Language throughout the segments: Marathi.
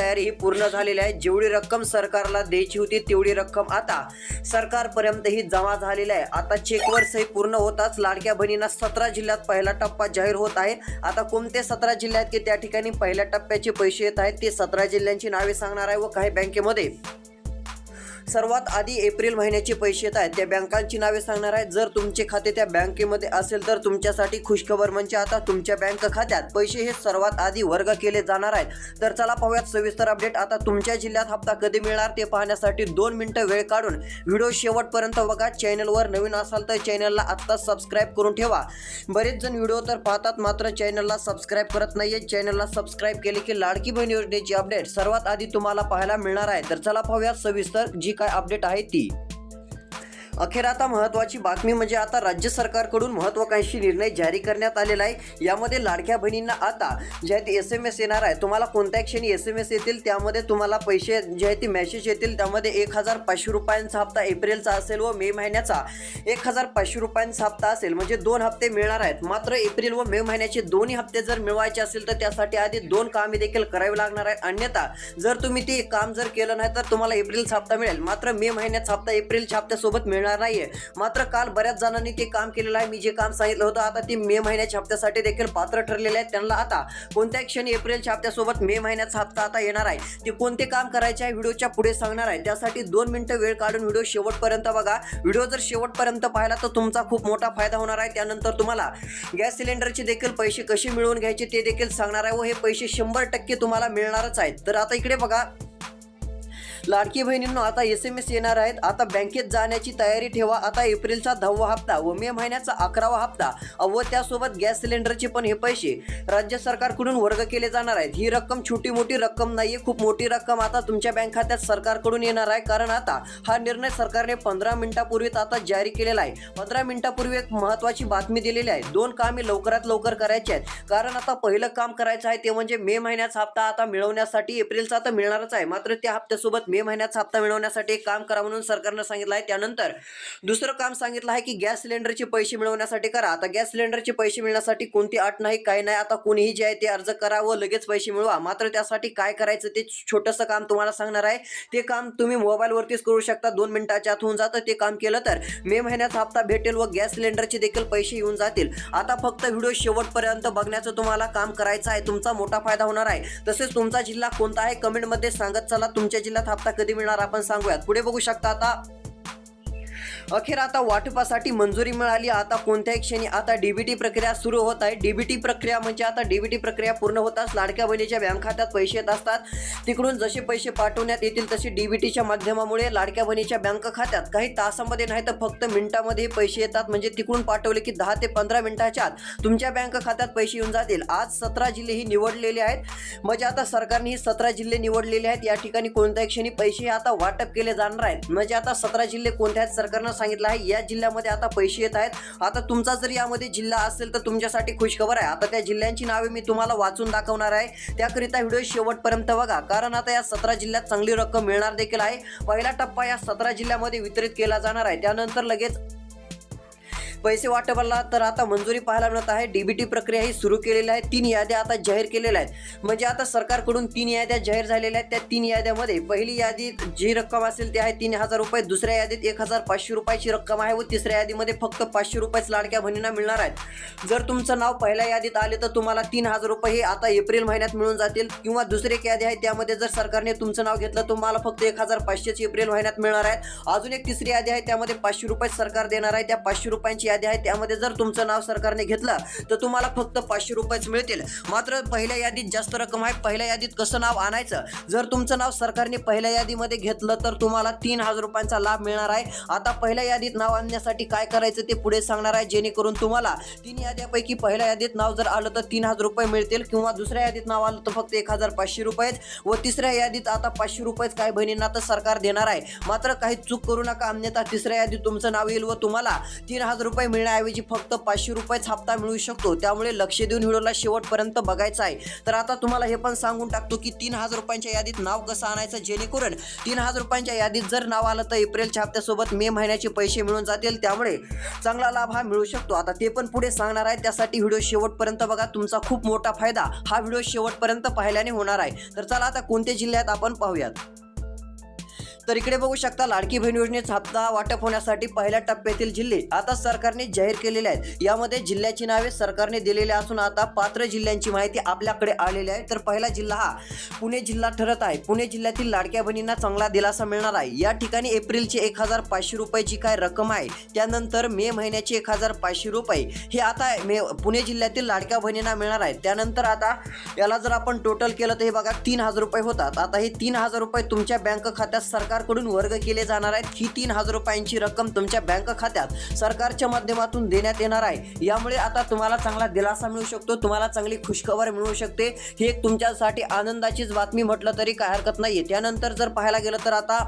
तयारी ही पूर्ण झालेली आहे. जेवढी रक्कम सरकारला द्यायची होती तेवढी रक्कम आता सरकारपर्यंत ही जमा झालेली आहे. आता चेकवर सही पूर्ण होताच. लाडक्या बहिणींना सतरा जिल्ह्यात पहिला टप्पा जाहीर होत आहे. आता कोणते सतरा जिल्ह्यात की त्या ठिकाणी पहिल्या टप्प्याचे पैसे येत आहेत ते सतरा जिल्ह्यांची नावे सांगणार आहे व काही बँकेमध्ये. सर्वात आधी एप्रिल महिन्याचे पैसे येत आहेत. त्या बँकांची नावे सांगणार आहेत. जर तुमचे खाते त्या बँकेमध्ये असेल तर तुमच्यासाठी खुशखबर म्हणजे आता तुमच्या बँक खात्यात पैसे हे सर्वात आधी वर्ग केले जाणार आहेत. तर चला पाहूयात सविस्तर अपडेट. आता तुमच्या जिल्ह्यात हप्ता कधी मिळणार ते पाहण्यासाठी दोन मिनिटं वेळ काढून व्हिडिओ शेवटपर्यंत बघा. चॅनलवर नवीन असाल तर चॅनलला आत्ता सबस्क्राईब करून ठेवा. बरेच जण व्हिडिओ तर पाहतात मात्र चॅनलला सबस्क्राईब करत नाहीये. चॅनलला सबस्क्राईब केले की लाडकी बहीण योजनेची अपडेट सर्वात आधी तुम्हाला पाहायला मिळणार आहे. तर चला पाहूयात सविस्तर जी काय अपडेट आहे ती? अखेर आता महत्वाची बातमी म्हणजे आता राज्य सरकारकडून महत्वाकांक्षी निर्णय जारी करण्यात आलेला आहे. यामध्ये लाडक्या बहिणींना आता जे आहे ते एस एम एस येणार आहे तुम्हाला कोणत्या क्षणी एस एम एस येतील त्यामध्ये तुम्हाला पैसे जे आहे ते मेसेज येतील. त्यामध्ये एक हजार पाचशे रुपयांचा हप्ता एप्रिलचा असेल व मे महिन्याचा एक हजार पाचशे रुपयांचा हप्ता असेल. म्हणजे दोन हप्ते मिळणार आहेत. मात्र एप्रिल व मे महिन्याचे दोन्ही हप्ते जर मिळवायचे असेल तर त्यासाठी आधी दोन कामे देखील करावी लागणार आहेत अन्यथा जर तुम्ही ते काम जर केलं नाही तर तुम्हाला एप्रिलचा हप्ता मिळेल. मात्र मे महिन्याचा हप्ता एप्रिलच्या हप्त्यासोबत मिळणार नाहीये. मात्र काल बऱ्याच जणांनी ते काम केलेलं आहे. मी जे काम सांगितलं होतं आता ते मे महिन्याच्या हप्त्यासाठी देखील पात्र ठरलेले आहेत त्यांना आता कोणत्या क्षणी एप्रिलच्या हप्त्यासोबत मे महिन्याचा हप्ता आता येणार आहे. ते कोणते काम करायचे आहे व्हिडिओच्या पुढे सांगणार आहे. त्यासाठी दोन मिनिटं वेळ काढून व्हिडिओ शेवटपर्यंत बघा. व्हिडिओ जर शेवटपर्यंत पाहिला तर तुमचा खूप मोठा फायदा होणार आहे. त्यानंतर तुम्हाला गॅस सिलेंडरचे देखील पैसे कसे मिळवून घ्यायचे ते देखील सांगणार आहे व हे पैसे शंभर टक्के तुम्हाला मिळणारच आहेत. तर आता इकडे बघा. लाडकी बहिणींनो आता एस एम एस येणार आहेत. आता बँकेत जाण्याची तयारी ठेवा. आता एप्रिलचा दहावा हप्ता व मे महिन्याचा अकरावा हप्ता व त्यासोबत गॅस सिलेंडरचे पण हे पैसे राज्य सरकारकडून वर्ग केले जाणार आहेत. ही रक्कम छोटी मोठी रक्कम नाहीये. खूप मोठी रक्कम आता तुमच्या बँक खात्यात सरकारकडून येणार आहे. कारण आता हा निर्णय सरकारने पंधरा मिनिटापूर्वीच आता जारी केलेला आहे. पंधरा मिनिटापूर्वी एक महत्वाची बातमी दिलेली आहे. दोन कामे लवकरात लवकर करायची आहेत. कारण आता पहिलं काम करायचं आहे ते म्हणजे मे महिन्याचा हप्ता आता मिळवण्यासाठी एप्रिलचा तर मिळणारच आहे. मात्र त्या हप्त्यासोबत मे महिन्याचा हप्ता मिळवण्यासाठी एक काम करा म्हणून सरकारनं सांगितलं आहे. त्यानंतर दुसरं काम सांगितलं आहे की गॅस सिलेंडरचे पैसे मिळवण्यासाठी करा. आता गॅस सिलेंडरचे पैसे मिळण्यासाठी कोणती अट नाही काही नाही. आता कोणीही जे आहे ते अर्ज करा व लगेच पैसे मिळवा. मात्र त्यासाठी काय करायचं ते छोटंसं काम तुम्हाला सांगणार आहे. ते काम तुम्ही मोबाईलवरतीच करू शकता. दोन मिनिटाच्या आत होऊन जातं ते काम केलं तर. मे महिन्याचा हप्ता भेटेल व गॅस सिलेंडरचे देखील पैसे येऊन जातील. आता फक्त व्हिडिओ शेवटपर्यंत बघण्याचं तुम्हाला काम करायचं आहे. तुमचा मोठा फायदा होणार आहे. तसेच तुमचा जिल्हा कोणता आहे? कमेंटमध्ये सांगत चला. तुमच्या जिल्ह्यात हप्ता कधी मिळणार आपण सांगूयात. पुढे बघू शकता आता. अखेर आता वाटपासाठी मंजुरी मिळाली. आता कोणत्याही क्षणी आता डीबीटी प्रक्रिया सुरू होत आहे. डीबीटी प्रक्रिया म्हणजे आता डीबीटी प्रक्रिया पूर्ण होताच लाडक्या बहिणीच्या बँक खात्यात पैसे येत असतात. तिकडून जसे पैसे पाठवण्यात येतील तसे डीबीटीच्या माध्यमामुळे लाडक्या बहिणीच्या बँक खात्यात काही तासामध्ये नाही तर फक्त मिनिटामध्ये पैसे येतात. म्हणजे तिकडून पाठवले की दहा ते पंधरा मिनिटाच्या आत तुमच्या बँक खात्यात पैसे येऊन जातील. आज सतरा जिल्हे ही निवडलेले आहेत. म्हणजे आता सरकारने ही सतरा जिल्हे निवडलेले आहेत. या ठिकाणी कोणत्याही क्षणी पैसे आता वाटप केले जाणार आहेत. म्हणजे आता सतरा जिल्हे कोणत्या आहेत? सरकारनं सांगितलं आहे या जिल्ह्यामध्ये आता पैसे येत आहेत. आता तुमचा जर यामध्ये जिल्हा असेल तर तुमच्यासाठी खुशखबर आहे. आता त्या जिल्ह्यांची नावे मी तुम्हाला वाचून दाखवणार आहे. त्याकरिता व्हिडिओ शेवटपर्यंत बघा कारण आता या सतरा जिल्ह्यात चांगली रक्कम मिळणार देखील आहे. पहिला टप्पा या सतरा जिल्ह्यामध्ये वितरित केला जाणार आहे. त्यानंतर लगेच पैसे वाटपाला तर आता मंजुरी पाहायला मिळत आहे. डीबीटी प्रक्रिया ही सुरू केलेली आहे. तीन याद्या आता जाहीर केलेल्या आहेत. म्हणजे आता सरकारकडून तीन याद्या जाहीर झालेल्या आहेत. त्या तीन याद्यामध्ये पहिली यादीत जी रक्कम असेल ती आहे तीन हजार रुपये दुसऱ्या यादीत एक हजार पाचशे रुपयाची रक्कम आहे व तिसऱ्या यादीमध्ये फक्त पाचशे रुपयेच लाडक्या बहिणींना मिळणार आहेत. जर तुमचं नाव पहिल्या यादीत आले तर तुम्हाला तीन हजार रुपये हे आता एप्रिल महिन्यात मिळून जातील किंवा दुसरी एक यादी आहे त्यामध्ये जर सरकारने तुमचं नाव घेतलं तुम्हाला फक्त एक हजार पाचशेच एप्रिल महिन्यात मिळणार आहेत. अजून एक तिसरी यादी आहे त्यामध्ये पाचशे रुपये सरकार देणार आहे. त्या पाचशे रुपयांची यादी आहे त्यामध्ये जर तुमचं नाव सरकारने घेतलं तर तुम्हाला फक्त पाचशे रुपयेच मिळतील. मात्र पहिल्या यादीत जास्त रक्कम आहे. पहिल्या यादीत कसं नाव आणायचं? जर तुमचं नाव सरकारने पहिल्या यादीमध्ये घेतलं तर तुम्हाला तीन हजार रुपयांचा लाभ मिळणार आहे. आता पहिल्या यादीत नाव आणण्यासाठी काय करायचं ते पुढे सांगणार आहे. जेणेकरून तुम्हाला तीन याद्यापैकी पहिल्या यादीत नाव जर आलं तर तीन हजार रुपये मिळतील. किंवा दुसऱ्या यादीत नाव आलं तर फक्त एक हजार पाचशे रुपयेच. व तिसऱ्या यादीत आता पाचशे रुपयेच काही बहिणींना तर सरकार देणार आहे. मात्र काही चूक करू नका अन्यथा तिसऱ्या यादीत तुमचं नाव येईल व तुम्हाला तीन हजार रुपये रुपये मिळण्याऐवजी फक्त पाचशे रुपयेच हप्ता मिळू शकतो. त्यामुळे लक्ष देऊन व्हिडिओला शेवटपर्यंत बघायचं आहे. तर आता तुम्हाला हे पण सांगून टाकतो की तीन हजार रुपयांच्या यादीत नाव कसं आणायचं जेणेकरून तीन हजार रुपयांच्या यादीत जर नाव आलं तर एप्रिलच्या हप्त्यासोबत मे महिन्याचे पैसे मिळून जातील. त्यामुळे चांगला लाभ हा मिळू शकतो. आता ते पण पुढे सांगणार आहे. त्यासाठी व्हिडिओ शेवटपर्यंत बघा. तुमचा खूप मोठा फायदा हा व्हिडिओ शेवटपर्यंत पाहिल्याने होणार आहे. तर चला आता कोणत्या जिल्ह्यात आपण पाहूयात. तर इकडे बघू शकता लाडकी बहीण योजनेचा हप्ता वाटप होण्यासाठी पहिल्या टप्प्यातील जिल्हे आता सरकारने जाहीर केलेले आहेत. यामध्ये जिल्ह्याची नावे सरकारने दिलेली असून आता पात्र जिल्ह्यांची माहिती आपल्याकडे आलेली आहे. तर पहिला जिल्हा हा पुणे जिल्हा ठरत आहे. पुणे जिल्ह्यातील लाडक्या बहिणींना चांगला दिलासा मिळणार आहे. या ठिकाणी एप्रिलची एक हजार पाचशे रुपयाची काय रक्कम आहे त्यानंतर मे महिन्याची एक हजार पाचशे रुपये हे आता मे पुणे जिल्ह्यातील लाडक्या बहिणींना मिळणार आहे. त्यानंतर आता याला जर आपण टोटल केलं तर हे बघा तीन हजार रुपये होतात. आता हे तीन हजार रुपये तुमच्या बँक खात्यात सरकारकडून वर्ग केले जाणार आहेत. ही तीन हजार रुपयांची रक्कम तुमच्या बँक खात्यात सरकारच्या माध्यमातून देण्यात येणार आहे. यामुळे आता तुम्हाला चांगला दिलासा मिळू शकतो. तुम्हाला चांगली खुशखबर मिळू शकते. ही एक तुमच्यासाठी आनंदाचीच बातमी म्हटलं तरी काय हरकत नाही त्यानंतर जर पाहायला गेलं तर आता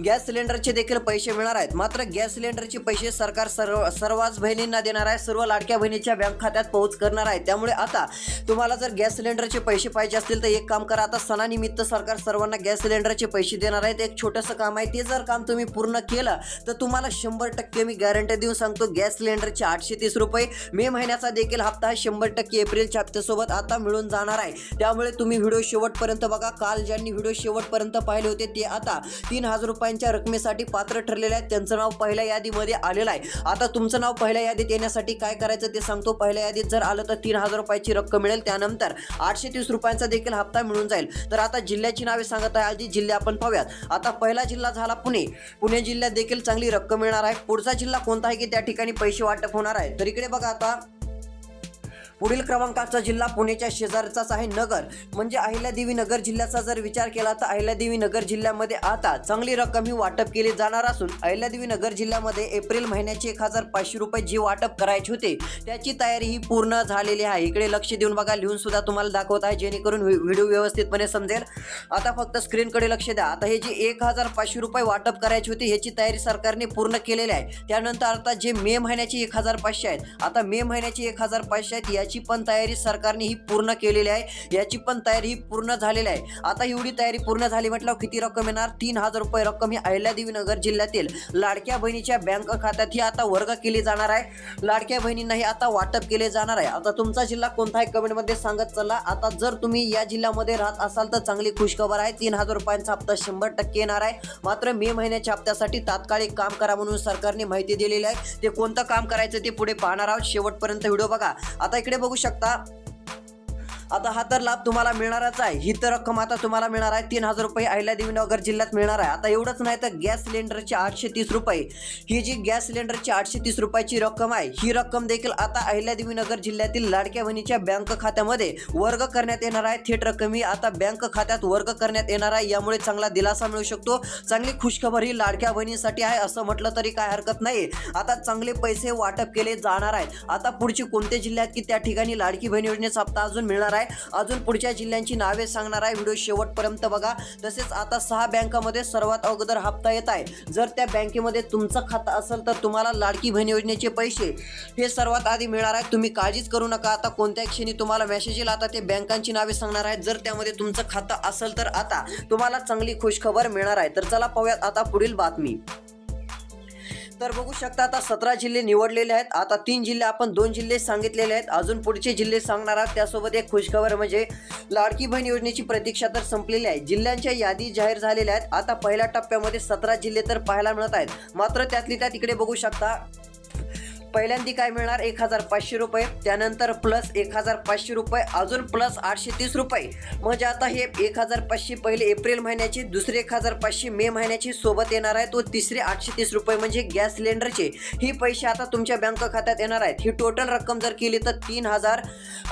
गॅस सिलेंडरचे देखील पैसे मिळणार आहेत. मात्र गॅस सिलेंडरचे पैसे सरकार सर्व सर्वच बहिणींना देणार आहे. सर्व लाडक्या बहिणीच्या बँक खात्यात पोहोच करणार आहे. त्यामुळे आता तुम्हाला जर गॅस सिलेंडरचे पैसे पाहिजे असतील तर एक काम करा. आता सणानिमित्त सरकार सर्वांना गॅस सिलेंडरचे पैसे देणार आहेत एक छोटंसं काम आहे. ते जर काम तुम्ही पूर्ण केलं तर तुम्हाला शंभर टक्के मी गॅरंटी देऊन सांगतो गॅस सिलेंडरचे आठशे तीस रुपये मे महिन्याचा देखील हप्ता हा शंभर टक्के एप्रिलच्या हप्त्यासोबत आता मिळून जाणार आहे. त्यामुळे तुम्ही व्हिडिओ शेवटपर्यंत बघा. काल ज्यांनी व्हिडिओ शेवटपर्यंत पाहिले होते ते आता तीन हजार रुपये रुपयांच्या रकमेसाठी पात्र ठरलेले आहेत. त्यांचं नाव पहिल्या यादीमध्ये आलेलं आहे. आता तुमचं नाव पहिल्या यादीत येण्यासाठी काय करायचं ते सांगतो. पहिल्या यादीत जर आलं तर तीन हजार रुपयाची रक्कम मिळेल. त्यानंतर आठशे तीस रुपयांचा देखील हप्ता मिळून जाईल. तर आता जिल्ह्याची नावे सांगत आहे. आधी जिल्हे आपण पाहूयात. आता पहिला जिल्हा झाला पुणे. पुणे जिल्ह्यात देखील चांगली रक्कम मिळणार आहे. पुढचा जिल्हा कोणता आहे की त्या ठिकाणी पैसे वाटप होणार आहे? तर इकडे बघा आता. पुढील क्रमांकाचा जिल्हा पुणेच्या शेजारचाच आहे नगर. म्हणजे अहिल्यादेवी नगर जिल्ह्याचा जर विचार केला तर अहिल्यादेवी नगर जिल्ह्यामध्ये आता चांगली रक्कम ही वाटप केली जाणार असून अहिल्यादेवी नगर जिल्ह्यामध्ये एप्रिल महिन्याचे एक हजार पाचशे रुपये जे वाटप करायचे होते त्याची तयारी ही पूर्ण झालेली आहे. इकडे लक्ष देऊन बघा लिहून सुद्धा तुम्हाला दाखवत आहे जेणेकरून व्हि- व्हिडिओ व्यवस्थितपणे समजेल. आता फक्त स्क्रीनकडे लक्ष द्या. आता हे जे एक हजार पाचशे रुपये वाटप करायचे होते ह्याची तयारी सरकारने पूर्ण केलेली आहे. त्यानंतर आता जे मे महिन्याचे एक हजार पाचशे आहेत आता मे महिन्याचे एक हजार पाचशे आहेत याची याची पण तयारी सरकारने ही पूर्ण केलेली आहे. याची पण तयारी ही पूर्ण झालेली आहे. आता एवढी तयारी पूर्ण झाली म्हटल्यावर किती रक्कम येणार? तीन हजार रुपये रक्कम ही अहिल्यादेवी नगर जिल्ह्यातील लाडक्या बहिणीच्या बँक खात्यात ही आता वर्ग केली जाणार आहे. लाडक्या बहिणींनाही आता वाटप केले जाणार आहे. आता तुमचा जिल्हा कोणता आहे? कमेंटमध्ये सांगत चला. आता जर तुम्ही या जिल्ह्यामध्ये राहत असाल तर चांगली खुशखबर आहे. तीन हजार रुपयांचा हप्ता शंभर टक्के येणार आहे. मात्र मे महिन्याच्या हप्त्यासाठी तात्कालिक काम करा म्हणून सरकारने माहिती दिलेली आहे. ते कोणतं काम करायचं ते पुढे पाहणार आहोत. शेवटपर्यंत व्हिडिओ बघा. आता इकडे बघू शकता. आता हा तर लाभ तुम्हाला मिळणारच आहे. ही तर रक्कम आता तुम्हाला मिळणार आहे. तीन हजार रुपये अहिल्यादेवी नगर जिल्ह्यात मिळणार आहे. आता एवढंच नाही तर गॅस सिलेंडरचे आठशे तीस रुपये. ही जी गॅस सिलेंडरची आठशे तीस रुपयाची रक्कम आहे ही रक्कम देखील आता अहिल्यादेवी नगर जिल्ह्यातील लाडक्या बहिणीच्या बँक खात्यामध्ये वर्ग करण्यात येणार आहे. थेट रक्कम ही आता बँक खात्यात वर्ग करण्यात येणार आहे. यामुळे चांगला दिलासा मिळू शकतो. चांगली खुशखबर ही लाडक्या बहिणीसाठी आहे असं म्हटलं तरी काय हरकत नाही. आता चांगले पैसे वाटप केले जाणार आहेत आता पुढची कोणते जिल्ह्यात की त्या ठिकाणी लाडकी बहीण योजनेचा हप्ता अजून मिळणार आहे? अजून पुढच्या जिल्ह्यांची नावे सांगणार आहे. व्हिडिओ शेवटपर्यंत बघा. तसेच आता सहा बँकामध्ये सर्वात अगोदर हप्ता येत आहे. जर त्या बँकेमध्ये तुमचं खातं असेल तर तुम्हाला लाडकी बहीण योजनेचे पैसे हे सर्वात आधी मिळणार आहे. तुम्ही काळजीच करू नका. आता कोणत्या क्षणी तुम्हाला मेसेज येईल. आता ते बँकांची नावे सांगणार आहेत. जर त्यामध्ये तुमचं खातं असेल तर आता तुम्हाला चांगली खुशखबर मिळणार आहे. तर चला पाहूयात आता पुढील बातमी. तर बघू शकता आता सतरा जिल्हे निवडलेले आहेत. आता तीन जिल्हे आपण दोन जिल्हे सांगितलेले आहेत. अजून पुढचे जिल्हे सांगणार आहात. त्यासोबत एक खुशखबर म्हणजे लाडकी बहीण योजनेची प्रतीक्षा तर संपलेली आहे. जिल्ह्यांच्या यादी जाहीर झालेल्या आहेत. आता पहिल्या टप्प्यामध्ये सतरा जिल्हे तर पाहायला मिळत आहेत. मात्र त्यातली त्यात इकडे बघू शकता पहिल्यांदी काय मिळणार? एक हजार पाचशे रुपये. त्यानंतर प्लस एक हजार पाचशे रुपये. अजून प्लस आठशे तीस रुपये. म्हणजे आता हे एक हजार पाचशे पहिले एप्रिल महिन्याची दुसरे एक हजार पाचशे मे महिन्याची सोबत येणार आहे. तो तिसरे आठशे तीस रुपये म्हणजे गॅस सिलेंडरचे. ही पैसे आता तुमच्या बँक खात्यात येणार आहेत. ही टोटल रक्कम जर केली तर तीन हजार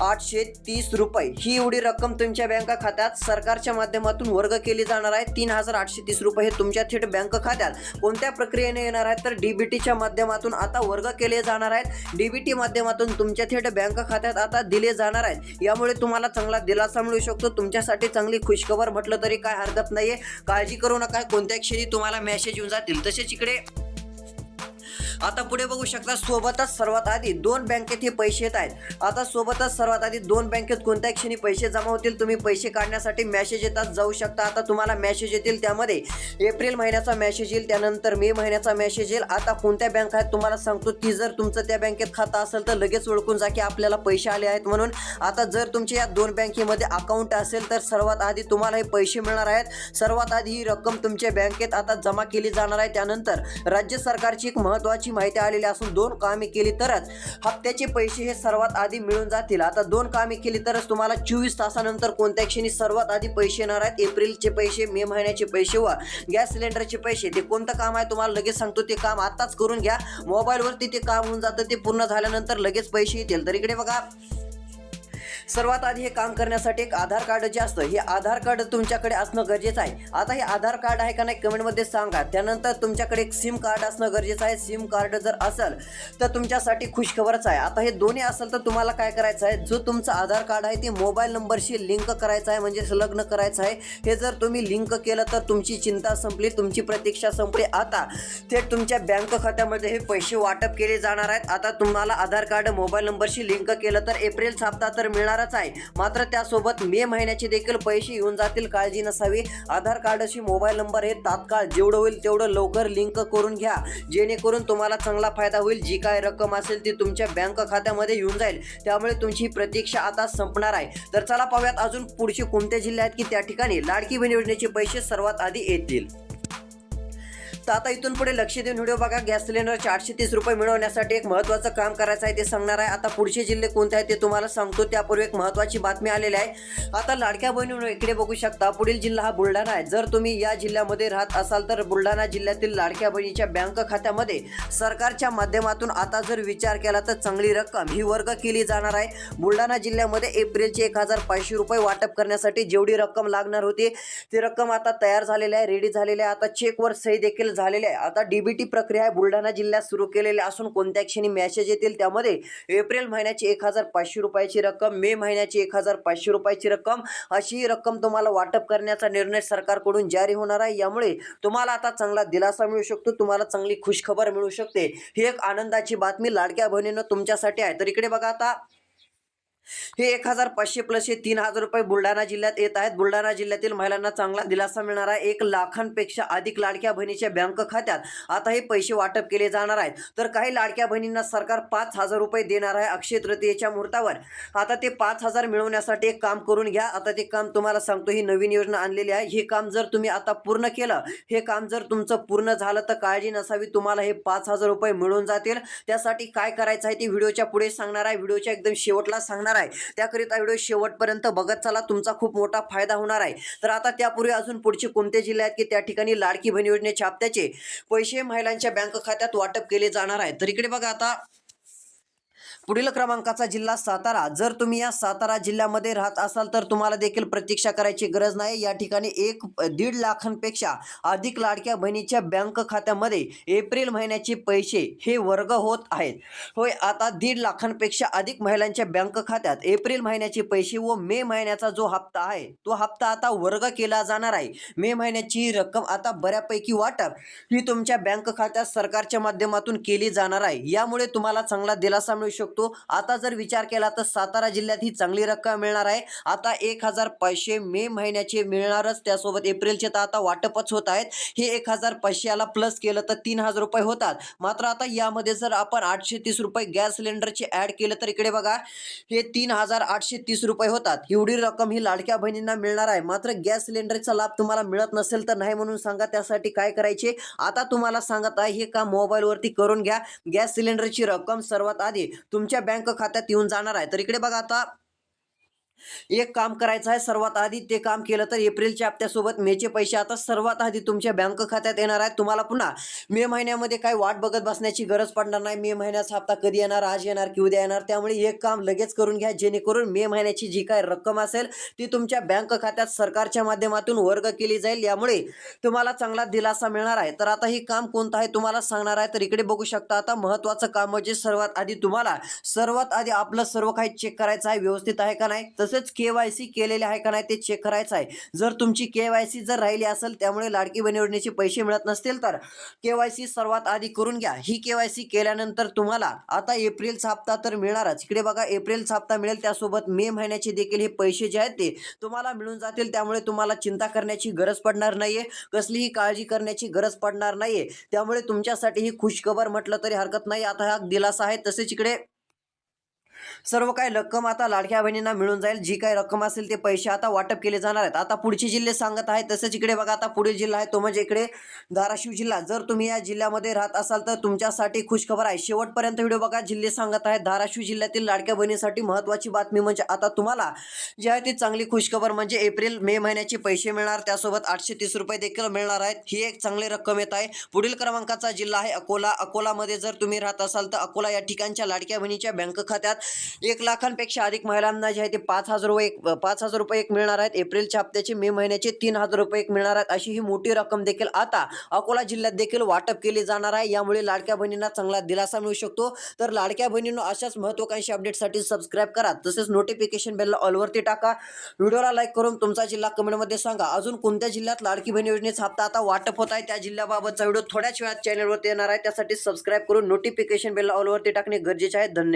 आठशे तीस रुपये. ही एवढी रक्कम तुमच्या बँक खात्यात सरकारच्या माध्यमातून वर्ग केली जाणार आहे. तीन हजार आठशे तीस रुपये हे तुमच्या थेट बँक खात्यात कोणत्या प्रक्रियेने येणार आहेत? तर डीबीटीच्या माध्यमातून आता वर्ग केले जाणार आहेत. डीबीटी माध्यमातून तुमच्या थेट बँक खात्यात आता दिले जाणार आहेत. यामुळे तुम्हाला चांगला दिलासा मिळू शकतो. तुमच्यासाठी चांगली खुशखबर म्हटलं तरी काय हरकत नाहीये. काळजी करू नका. कोणत्या क्षणी तुम्हाला मेसेज येऊन जातील. तसेच इकडे आता पुढे बघू शकता सोबतच सर्वात आधी दोन बँकेत हे पैसे येत आहेत. आता सोबतच सर्वात आधी दोन बँकेत कोणत्या क्षणी पैसे जमा होतील तुम्ही पैसे काढण्यासाठी मेसेज येतात जाऊ शकता. आता तुम्हाला मेसेज येतील त्यामध्ये एप्रिल महिन्याचा मेसेज येईल त्यानंतर मे महिन्याचा मेसेज येईल. आता कोणत्या बँक आहेत तुम्हाला सांगतो ती जर तुमचं त्या बँकेत खातं असेल तर लगेच ओळखून जा की आपल्याला पैसे आले आहेत म्हणून. आता जर तुमच्या या दोन बँकेमध्ये अकाउंट असेल तर सर्वात आधी तुम्हाला हे पैसे मिळणार आहेत. सर्वात आधी ही रक्कम तुमच्या बँकेत आता जमा केली जाणार आहे. त्यानंतर राज्य सरकारची एक महत्त्वाची माहिती आलेली असून दोन कामे केली तरच हप्त्याचे पैसे हे सर्वात आधी मिळून जातील. आता दोन कामे केली तरच तुम्हाला चोवीस तासानंतर कोणत्या क्षणी सर्वात आधी पैसे येणार आहेत. एप्रिलचे पैसे मे महिन्याचे पैसे व गॅस सिलेंडरचे पैसे. ते कोणतं काम आहे तुम्हाला लगेच सांगतो. ते काम आत्ताच करून घ्या. मोबाईलवरती ते काम होऊन जातं. ते पूर्ण झाल्यानंतर लगेच पैसे येतील. तर इकडे बघा. सर्वात आधी हे काम करण्यासाठी एक आधार कार्ड जे असतं हे आधार कार्ड तुमच्याकडे असणं गरजेचं आहे. आता हे आधार कार्ड आहे का नाही कमेंटमध्ये सांगा. त्यानंतर तुमच्याकडे एक सिम कार्ड असणं गरजेचं आहे. सिम कार्ड जर असेल तर तुमच्यासाठी खुशखबरच आहे. आता हे दोन्ही असेल तर तुम्हाला काय करायचं आहे? जो तुमचं आधार कार्ड आहे ते मोबाईल नंबरशी लिंक करायचं आहे म्हणजे संलग्न करायचं आहे. हे जर तुम्ही लिंक केलं तर तुमची चिंता संपली तुमची प्रतीक्षा संपली. आता थेट तुमच्या बँक खात्यामध्ये हे पैसे वाटप केले जाणार आहेत. आता तुम्हाला आधार कार्ड मोबाईल नंबरशी लिंक केलं तर एप्रिल हप्ता तर मिळणार होणारच आहे. मात्र त्यासोबत मे महिन्याचे देखील पैसे येऊन जातील काळजी नसावी. आधार कार्डशी मोबाईल नंबर हे तात्काळ जेवढं होईल तेवढं लवकर लिंक करून घ्या. जेणेकरून तुम्हाला चांगला फायदा होईल. जी काय रक्कम असेल ती तुमच्या बँक खात्यामध्ये येऊन जाईल. त्यामुळे तुमची प्रतीक्षा आता संपणार आहे. तर चला पाहूयात अजून पुढचे कोणते जिल्हे आहेत की त्या ठिकाणी लाडकी बहीण योजनेचे पैसे सर्वात आधी येतील. तर आता इथून पुढे लक्ष देऊन व्हिडिओ बघा. गॅस सिलेंडर चारशे तीस रुपये मिळवण्यासाठी एक महत्त्वाचं काम करायचं आहे ते सांगणार आहे. आता पुढचे जिल्हे कोणते आहेत ते तुम्हाला सांगतो. त्यापूर्वी एक महत्त्वाची बातमी आलेली आहे. आता लाडक्या बहिणीवर इकडे बघू शकता पुढील जिल्हा हा बुलढाणा आहे. जर तुम्ही या जिल्ह्यामध्ये राहत असाल तर बुलढाणा जिल्ह्यातील लाडक्या बहिणीच्या बँक खात्यामध्ये सरकारच्या माध्यमातून आता जर विचार केला तर चांगली रक्कम ही वर्ग केली जाणार आहे. बुलढाणा जिल्ह्यामध्ये एप्रिलचे एक हजार पाचशे रुपये वाटप करण्यासाठी जेवढी रक्कम लागणार होती ती रक्कम आता तयार झालेली आहे रेडी झालेली आहे. आता चेकवर सही देखील झालेले आहे. आता डीबीटी प्रक्रिया आहे. बुलढाणा जिल्ह्यात सुरू केलेली असून कोणत्या क्षणी मॅसेज येतील त्यामध्ये एप्रिल महिन्याची एक हजार पाचशे रुपयाची रक्कम मे महिन्याची एक हजार पाचशे रुपयाची रक्कम अशी रक्कम तुम्हाला वाटप करण्याचा निर्णय सरकारकडून जारी होणार आहे. यामुळे तुम्हाला आता चांगला दिलासा मिळू शकतो. तुम्हाला चांगली खुशखबर मिळू शकते. ही एक आनंदाची बातमी लाडक्या बहिणीनं तुमच्यासाठी आहे. तर इकडे बघा आता हे एक हजार पाचशे प्लस हे तीन हजार रुपये बुलढाणा जिल्ह्यात येत आहेत. बुलढाणा जिल्ह्यातील महिलांना चांगला दिलासा मिळणार आहे. एक लाखांपेक्षा अधिक लाडक्या बहिणीच्या बँक खात्यात आता हे पैसे वाटप केले जाणार आहेत. तर काही लाडक्या बहिणींना सरकार पाच हजार रुपये देणार आहे अक्षय तृतीयेच्या मुहूर्तावर. आता ते पाच हजार मिळवण्यासाठी एक काम करून घ्या. आता ते काम तुम्हाला सांगतो ही नवीन योजना आणलेली आहे. हे काम जर तुम्ही आता पूर्ण केलं हे काम जर तुमचं पूर्ण झालं तर काळजी नसावी. तुम्हाला हे पाच हजार रुपये मिळून जातील. त्यासाठी काय करायचं आहे ते व्हिडिओच्या पुढे सांगणार आहे. व्हिडिओच्या एकदम शेवटला सांगणार आहे. त्याकरिता व्हिडिओ शेवटपर्यंत बघत चला. तुमचा खूप मोठा फायदा होणार आहे. तर आता त्यापूर्वी अजून पुढचे कोणते जिल्हे आहेत की त्या ठिकाणी लाडकी बहीण योजनेच्या हप्त्याचे पैसे महिलांच्या बँक खात्यात वाटप केले जाणार आहे. तर इकडे बघा आता पुढील क्रमांकाचा जिल्हा सातारा. जर तुम्ही या सातारा जिल्ह्यामध्ये राहत असाल तर तुम्हाला देखील प्रतीक्षा करायची गरज नाही. या ठिकाणी एक दीड लाखांपेक्षा अधिक लाडक्या बहिणीच्या बँक खात्यामध्ये एप्रिल महिन्याचे पैसे हे वर्ग होत आहेत. होय आता दीड लाखांपेक्षा अधिक महिलांच्या बँक खात्यात एप्रिल महिन्याचे पैसे व मे महिन्याचा जो हप्ता आहे तो हप्ता आता वर्ग केला जाणार आहे. मे महिन्याची ही रक्कम आता बऱ्यापैकी वाटप ही तुमच्या बँक खात्यात सरकारच्या माध्यमातून केली जाणार आहे. यामुळे तुम्हाला चांगला दिलासा मिळू शकतो. आता जर विचार केला तर सातारा जिल्ह्यात ही चांगली रक्कम मिळणार आहे. आता एक हजार पाचशे मे महिन्याचे मिळणारच त्यासोबत एप्रिलचे तर आता वाटपच होत आहेत. हे एक हजार पाचशेला प्लस केलं तर तीन हजार रुपये होतात. मात्र आता यामध्ये जर आपण आठशे तीस रुपये गॅस सिलेंडरचे ॲड केलं तर इकडे बघा हे तीन हजार आठशे तीस रुपये होतात. एवढी रक्कम ही लाडक्या बहिणींना मिळणार आहे. मात्र गॅस सिलेंडरचा लाभ तुम्हाला मिळत नसेल तर नाही म्हणून सांगा. त्यासाठी काय करायचे? आता तुम्हाला सांगत आहे हे काम मोबाईलवरती करून घ्या. गॅस सिलेंडरची रक्कम सर्वात आधी तुमच्या बँक खात्यात येऊन जाणार आहे. तर इकडे बघा आता. एक काम करायचं आहे सर्वात आधी ते काम केलं तर एप्रिलच्या हप्त्यासोबत मेचे पैसे आता सर्वात आधी तुमच्या बँक खात्यात येणार आहेत. तुम्हाला पुन्हा मे महिन्यामध्ये काय वाट बघत बसण्याची गरज पडणार नाही. मे महिन्याचा हप्ता कधी येणार आज येणार की उद्या येणार? त्यामुळे एक काम लगेच करून घ्या जेणेकरून मे महिन्याची जी काय रक्कम असेल ती तुमच्या बँक खात्यात सरकारच्या माध्यमातून वर्ग केली जाईल. यामुळे तुम्हाला चांगला दिलासा मिळणार आहे. तर आता हे काम कोणतं आहे तुम्हाला सांगणार आहे? तर इकडे बघू शकता आता महत्त्वाचं काम म्हणजे सर्वात आधी तुम्हाला सर्वात आधी आपलं सर्व काही चेक करायचं आहे व्यवस्थित आहे का नाही? तर तसेच के वाय सी केलेले आहे का नाही ते चेक करायचं आहे. जर तुमची के वाय सी जर राहिली असेल त्यामुळे लाडकी बहीण योजनेचे पैसे मिळत नसतील तर के वाय सी सर्वात आधी करून घ्या. ही के वाय सी केल्यानंतर तुम्हाला आता एप्रिलचा हप्ता तर मिळणारच. इकडे बघा एप्रिलचा हप्ता मिळेल त्यासोबत मे महिन्याचे देखील हे पैसे जे आहेत ते तुम्हाला मिळून जातील. त्यामुळे तुम्हाला चिंता करण्याची गरज पडणार नाहीये. कसलीही काळजी करण्याची गरज पडणार नाहीये. त्यामुळे तुमच्यासाठी ही खुशखबर म्हटलं तरी हरकत नाही. आता हा दिलासा आहे. तसेच इकडे सर्व काही रक्कम आता लाडक्या बहिणींना मिळून जाईल. जी काही रक्कम असेल ते पैसे आता वाटप केले जाणार आहेत. आता पुढचे जिल्हे सांगत आहे तसेच इकडे बघा आता पुढील जिल्हा आहे तो म्हणजे इकडे धाराशिव जिल्हा. जर तुम्ही या जिल्ह्यामध्ये राहत असाल तर तुमच्यासाठी खुशखबर आहे. शेवटपर्यंत व्हिडिओ बघा जिल्हे सांगत आहेत धाराशिव जिल्ह्यातील लाडक्या बहिणीसाठी महत्त्वाची बातमी म्हणजे आता तुम्हाला जी आहे ती चांगली खुशखबर म्हणजे एप्रिल मे महिन्याचे पैसे मिळणार. त्यासोबत आठशे तीस रुपये देखील मिळणार आहेत. ही एक चांगली रक्कम येत आहे. पुढील क्रमांकाचा जिल्हा आहे अकोला. अकोलामध्ये जर तुम्ही राहत असाल तर अकोला या ठिकाणच्या लाडक्या बहिणीच्या बँक खात्यात एक लाखांपेक्षा अधिक महिलांना जे आहे ते पाच हजार रुपये एक पाच हजार रुपये एक मिळणार आहेत. एप्रिलच्या हप्त्याचे मे महिन्याचे तीन हजार रुपये एक मिळणार आहेत. अशी ही मोठी रक्कम देखील आता अकोला जिल्ह्यात देखील वाटप केली जाणार आहे. यामुळे लाडक्या बहिणींना चांगला दिलासा मिळू शकतो. तर लाडक्या बहिणींना अशाच महत्त्वाकांक्षी अपडेटसाठी सबस्क्राईब करा. तसेच नोटिफिकेशन बेलला ऑलवरती टाका. व्हिडिओला लाईक करून तुमचा जिल्हा कमेंटमध्ये सांगा. अजून कोणत्या जिल्ह्यात लाडकी बहीण योजनेचा हप्ता आता वाटप होत आहे त्या जिल्ह्याबाबतचा व्हिडिओ थोड्याच वेळात चॅनलवरती येणार आहे. त्यासाठी सबस्क्राईब करून नोटिफिकेशन बेलला ऑलवरती टाकणे गरजेचे आहे. धन्यवाद.